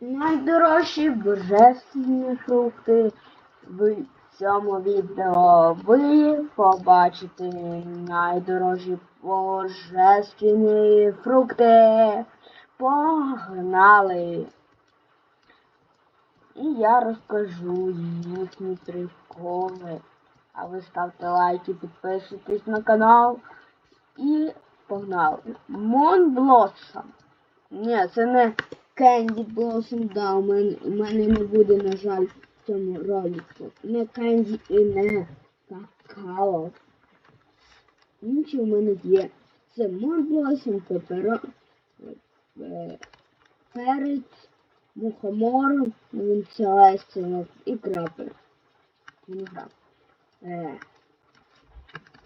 найдорожчі божественні фрукти в цьому відео. Ви побачите найдорожчі божественні фрукти. Погнали! І я розкажу їхні приколи. А ви ставте лайки, підписуйтесь на канал. І погнали. Монблоссом. Ні, це не Candy Blossom, да, у мене, у мене не буде, на жаль, в цьому ролику. Не Candy і не какао. Інші у мене є. Це Монблоссом, пеперо, е, перець, мухомор, він целестинок і крапер. Виноград. Е,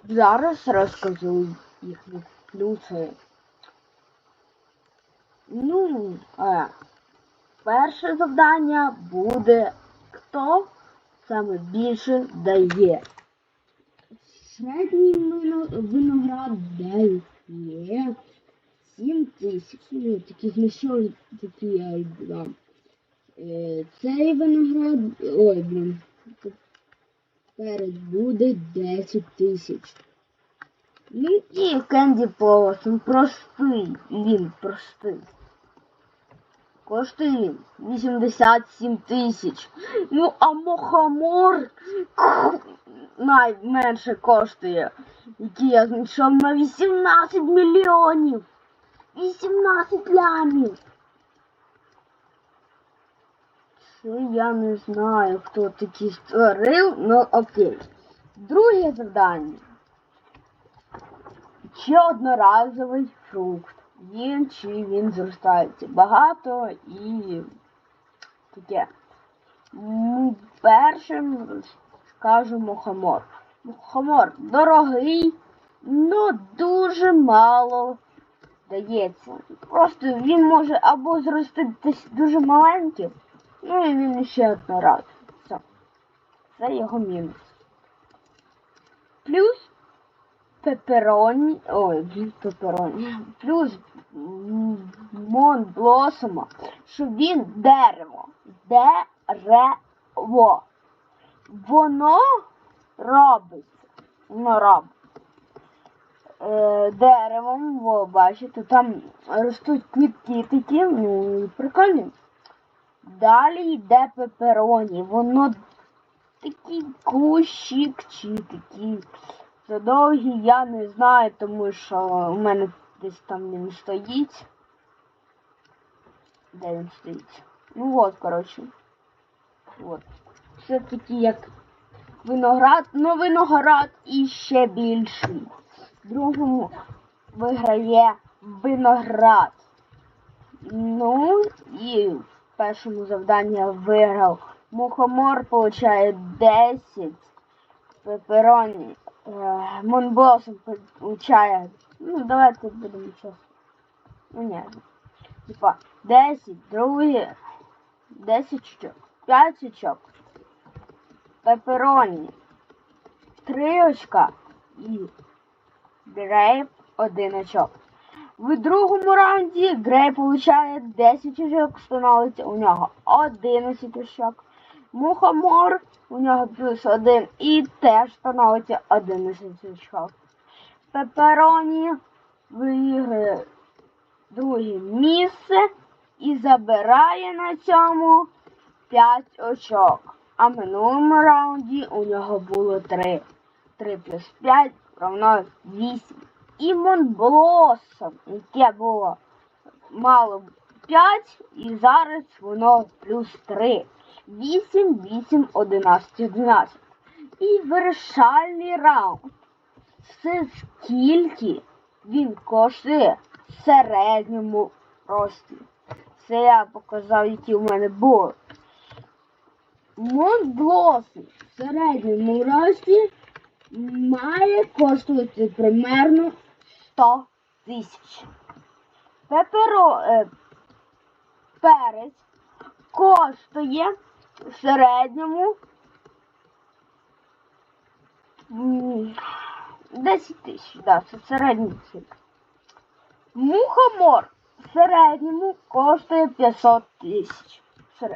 зараз розкажу їхні плюси. Ну, е, перше завдання буде хто саме більше дає. Середній вино- виноград дає 7 тисяч. Ну, такі знайшов такі я дам. Е, цей виноград. Ой, блін. Перед буде 10 тисяч. Ну і Кенді Полос, він простий, він простий. Коштує він 87 тисяч. Ну, а Мохомор найменше коштує, який я знайшов на 18 мільйонів. 18 лямів. Це я не знаю, хто такі створив, ну окей. Друге завдання. Чи одноразовий фрукт. Він чи він зростається багато і таке. Ну, Першим скажу мухомор. Мухомор дорогий, но дуже мало дається. Просто він може або зрости десь дуже маленьким, ну і він ще одноразовий. Все. Це його мінус. Плюс пепероні. Ой, пепероні. Плюс м, мон блосома, що він дерево. Дерево. Воно робиться. Воно робить. Е, деревом, ви бачите, там ростуть квітки такі, ну, прикольні. Далі йде пепероні. Воно такий кущик чи такий це довгий я не знаю, тому що у мене десь там він стоїть. Де він стоїть? Ну от, коротше. От. Все таки як виноград, ну виноград і ще більший. Другому виграє виноград. Ну і в першому завданні виграв. Мухомор получає 10. Пепероні. Е, Монблосом получає. Ну, давайте будемо щось. Ну ні. Типа 10, другий, 10 очок, 5 очок. Пепероні. 3 очка і Грейп 1 очок. В другому раунді Грейп получає 10 очок, становиться у нього 11 очок. Мухомор у нього плюс один і теж становиться 11 очок. Пепероні виграє друге місце і забирає на цьому 5 очок. А в минулому раунді у нього було 3. 3 плюс 5 равно 8. І Монблосом, яке було мало 5, і зараз воно плюс 3. 8, 8, 11, 11. І вирішальний раунд. Це скільки він коштує в середньому рості. Це я показав, які у мене були. Монблоси в середньому рості має коштувати примерно 100 тисяч. Пеперо, е, перець коштує в середньому м, 10 тисяч, да, це середній цифр. Мухомор в середньому коштує 500 тисяч.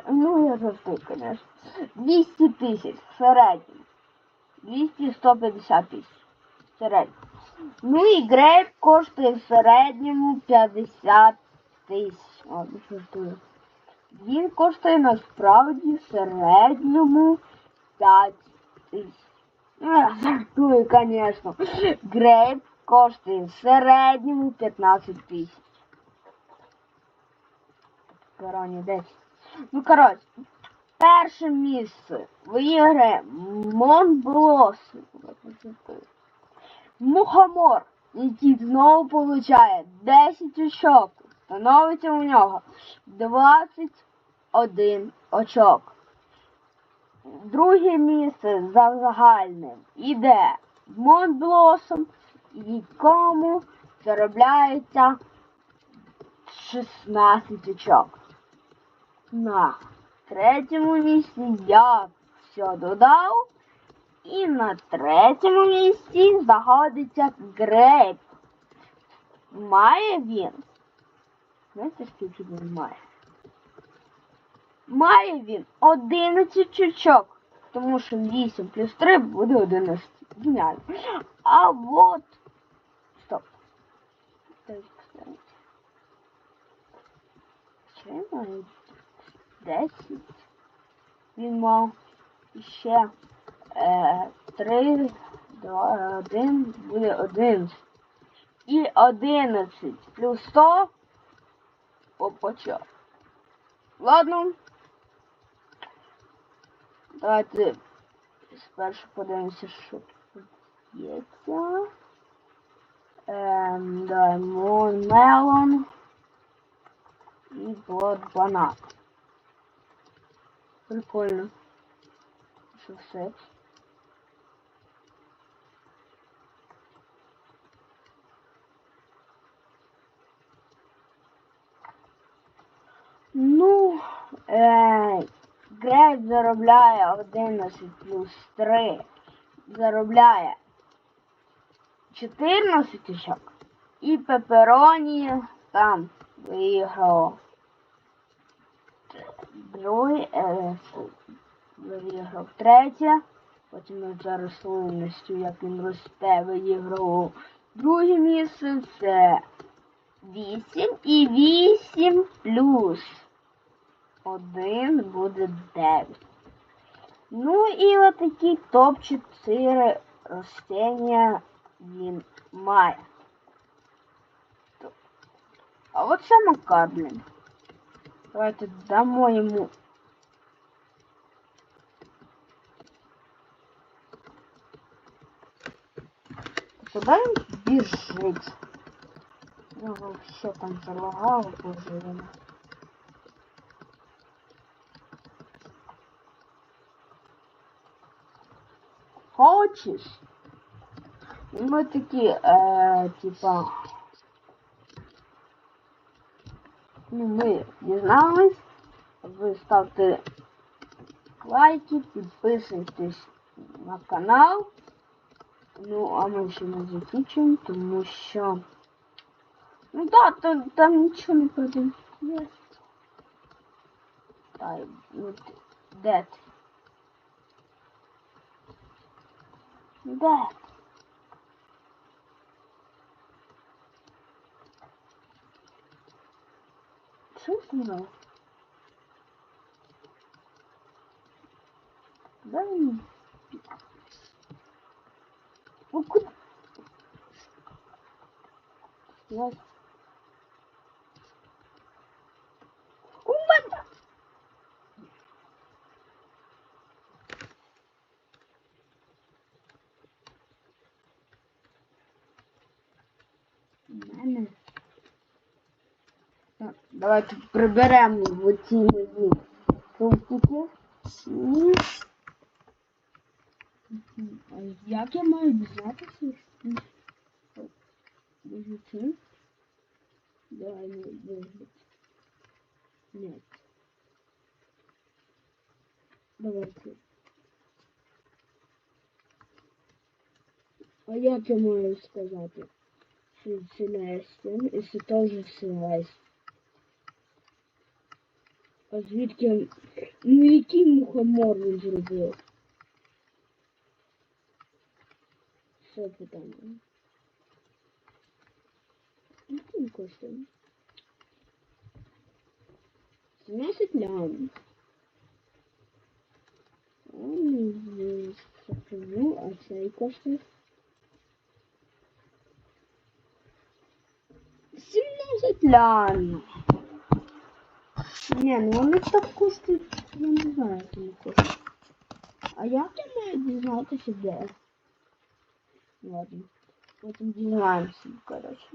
Ну, я завжди, конечно. 200 тисяч в середньому. 200-150 тисяч. в середньому. Ну і грейп коштує в середньому 50 тисяч. О, жартую. Він коштує насправді середньому 5 тисяч. Ну, жартую, конечно. Грейп коштує середньому 15 тисяч. Короні 10. Ну, коротше, перше місце виграє Монблос. Мухомор, який знову получає 10 очок. Становиться у нього 21 очок. Друге місце за загальним іде Монблосом, якому заробляється 16 очок. На третьому місці я все додав. І на третьому місці знаходиться Грейп. Має він. Знаєте, скільки він має? Має він 11 чучок. Тому що 8 плюс 3 буде 11. Геніально. А вот. Стоп. Ще має 10. Він мав ще е, 3, 2, 1, буде 11. І 11 плюс 100 опочав. Ладно. Давайте спершу подивимося, що тут є. Ем, да, Мелон і Банан. Прикольно. Що все. Ну, е, Грейп заробляє 11 плюс 3. Заробляє 14 очок. І Пепероні там виграв. Другий, е, виграв третє. Потім ми за рослинністю, як він росте, виіграв друге місце. Це 8 і 8 плюс 1 буде 9. Ну і отакі топ-4 ростення він має. А от це Макар, блін. Давайте дамо йому. Куда він біжить? Його все там залагало, боже він. Хочеш? І ми такі, е, типа. Ну, ми дізнались. Ви ставте лайки, підписуйтесь на канал. Ну, а ми ще не закінчуємо, тому що... Ну да, там, там нічого не продається. Дай, ну, ти- де ти? Де? Дай. Ну куди? Я... У мене! У мене. Так, давайте приберемо в ці нові кругтики. А як я маю дізнатися? Дуже? Давай не вигляд. Нет. Давайте. А як я маю сказати? Що Селестин, і це теж Селестин. А звідки? Ну який мухомор він зробив? Що питання? Який коштує? 17 лям. Сохраню, а цей коштує? 17 лям. Не, ну вони так коштують, я не знаю, як вони коштують. А як я маю дізнатися де? Ладно, потім дізнаємося, коротше.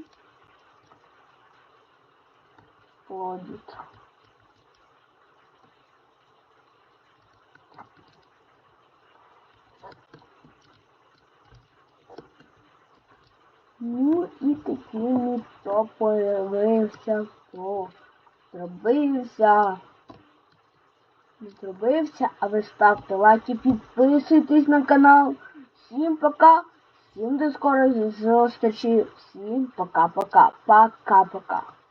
Ходить. Ну і таким то появився, то зробився. Зробився, а ви ставте лайки, підписуйтесь на канал. Всім пока, всім до скорої зустрічі, всім пока-пока, пока-пока.